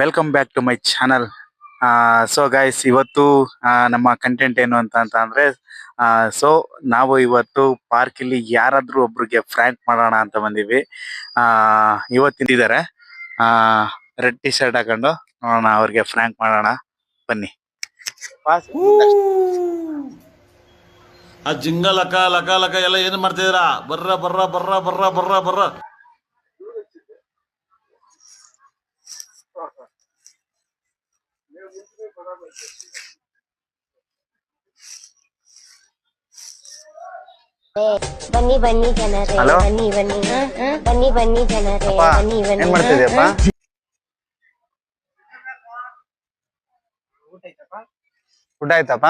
Welcome back to my channel so guys ಇವತ್ತು ನಮ್ಮ content ಏನು ಅಂತ ಅಂತ ಅಂದ್ರೆ ಸೊ ನಾವು ಇವತ್ತು ಪಾರ್ಕ್ ಇಲ್ಲಿ ಯಾರಾದ್ರೂ ಒಬ್ರಿಗೆ ಫ್ರ್ಯಾಂಕ್ ಮಾಡೋಣ ಅಂತ ಬಂದಿವಿ. ಇವತ್ತಿದ್ದಾರೆ ರೆಡ್ ಟಿ ಶರ್ಟ್ ಹಾಕೊಂಡು ನೋಡೋಣ, ಅವ್ರಿಗೆ ಫ್ರ್ಯಾಂಕ್ ಮಾಡೋಣ. ಬನ್ನಿ. ಆ ಜಿಂಗ ಲಕ ಲಕ ಲಕ ಎಲ್ಲ ಏನ್ ಮಾಡ್ತಿದ್ದೀರಾ? ಬರ್ರ ಬರ್ರ ಬರ್ರ ಬರ್ರ ಬರ್ರ ಬರ್ರ. ಬನ್ನಿ ಬನ್ನಿ ಜನರೇ Hello? ಬನ್ನಿ ಬನ್ನಿ ಬನ್ನಿ ಬನ್ನಿ ಜನರೇ ಅಪ್ಪ ಬನ್ನಿ ಬನ್ನಿ ಏನ್ ಮಾಡ್ತಿದ್ಯಪ್ಪ ಊಟ ಆಯ್ತಪ್ಪ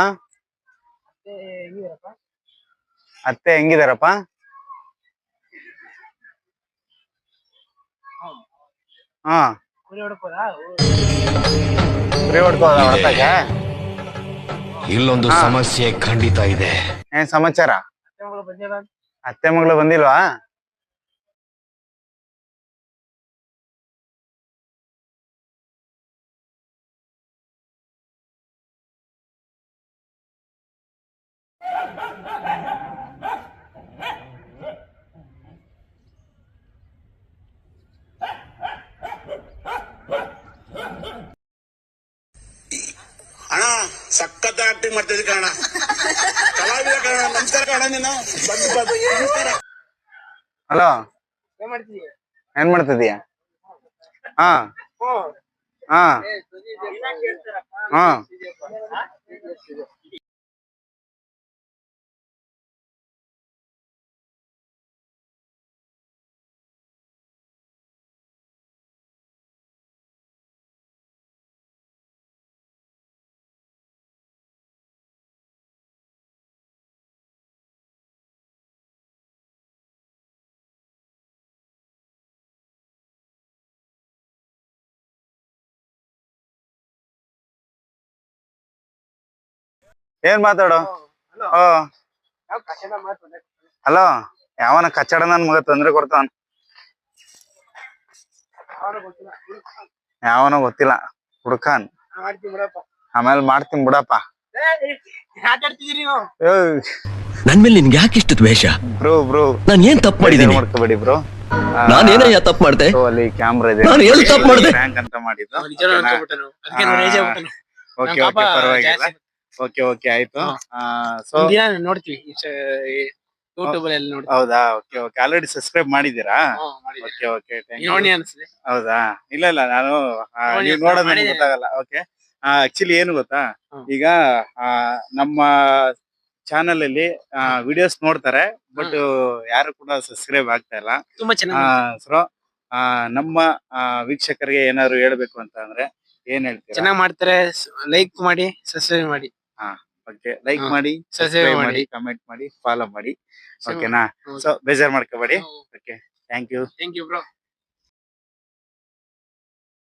ಅತ್ತೆ ಹೆಂಗಿದಾರಪ್ಪ ಹಾ ಕುರಿ ಹೊಡ್ಕೋದ ಹೊಡ್ತಾಗೆ ಇಲ್ಲೊಂದು ಸಮಸ್ಯೆ ಖಂಡಿತ ಇದೆ. ಏನ್ ಸಮಾಚಾರ? ಅತ್ತೆ ಮಗಳು ಬಂದಿಲ್ವಾ? ಸಖತ್ ಆಕ್ಟಿಂಗ್ ಮಾಡ್ತಿದ್ದೆ ಕಾರಣ. ಕಲಾವಿದ ಕಾರಣ ನಮಸ್ಕಾರ ಕಾರಣ ನೀನು ಬಂದು ಬಂದು ನಮಸ್ಕಾರ ಹಲೋ ಏನ್ ಮಾಡ್ತಿದೀಯ? ಹಾ. ಹಾ. ಹಾ. ಏನ್ ಮಾತಾಡು? ಓ ಹಲೋ. ಯಾವನ ಕಚ್ಚಡ ನನ್ ಮಗ ತೊಂದ್ರೆ ಕೊಡ್ತಾನ? ಯಾವನ ಗೊತ್ತಿಲ್ಲ. ಹುಡ್ಕಾನ್ ಆಮೇಲೆ ಮಾಡ್ತೀನಿ ಬಿಡಪ್ಪ. ನನ್ ಮೇಲೆ ನಿನ್ಗೆ ಯಾಕೆ ಇಷ್ಟು ದ್ವೇಷ? Bro bro. ನಾನು ಏನ್ ತಪ್ಪು ಮಾಡಿದ್ದೀನಿ? ಮಾಡ್ಕೋಬೇಡಿ ಬ್ರೋ. ನಾನು ಏನಯ್ಯ ತಪ್ಪು ಮಾಡ್ದೆ? ಅಲ್ಲಿ ಕ್ಯಾಮ್ರಾ ಇದೆ. ನಾನು ಎಲ್ಲಿ ತಪ್ಪು ಮಾಡ್ದೆ? ಬ್ಯಾಂಕ್ ಅಂತ ಮಾಡಿದ್ದು. ಓಕೆ ಓಕೆ ಪರವಾಗಿಲ್ಲ. ಓಕೆ ಓಕೆ ಆಯ್ತು. ಸೊ ಒಂದಿನ ನೋಡ್ತೀವಿ ಯೂಟ್ಯೂಬ್ ಅಲ್ಲಿ ನೋಡ್ತೀವಿ. ಹೌದಾ? ಓಕೆ ಓಕೆ ಆಲ್ರೆಡಿ ಸಬ್ಸ್ಕ್ರೈಬ್ ಮಾಡಿದೀರಾ ಓಕೆ ಓಕೆ ನೋಡಿ ಹೌದಾ? ಇಲ್ಲ ಇಲ್ಲ ನಾನು ನೋಡಿ, ನೋಡೋದ್ ನನಗೆ ಗೊತ್ತಾಗಲ್ಲ. ಓಕೆ ಆಕ್ಚುಲಿ ಏನು ಗೊತ್ತಾ? ಈಗ ನಮ್ಮ ಚಾನಲ್ ಅಲ್ಲಿ ವಿಡಿಯೋಸ್ ನೋಡ್ತಾರೆ ಬಟ್ ಯಾರು ಕೂಡ ಸಬ್ಸ್ಕ್ರೈಬ್ ಆಗ್ತಾ ಇಲ್ಲ. ತುಂಬಾ ಚೆನ್ನಾಗಿ ನಮ್ಮ ವೀಕ್ಷಕರಿಗೆ ಏನಾದ್ರು ಹೇಳ್ಬೇಕು ಅಂತ ಅಂದ್ರೆ ಏನ್ ಹೇಳ್ತೀರಾ? ಚೆನ್ನಾಗಿ ಮಾಡ್ತಾರೆ. ಲೈಕ್ ಮಾಡಿ ಸಬ್ಸ್ಕ್ರೈಬ್ ಮಾಡಿ. ಓಕೆ ಲೈಕ್ ಮಾಡಿ ಸಬ್ಸ್ಕ್ರೈಬ್ ಮಾಡಿ. ಕಮೆಂಟ್ ಮಾಡಿ ಫಾಲೋ ಮಾಡಿ. ಓಕೆನಾ. ಸೊ ಬೇಜಾರ್ ಮಾಡ್ಕೋಬೇಡಿ. Okay thank you thank you bro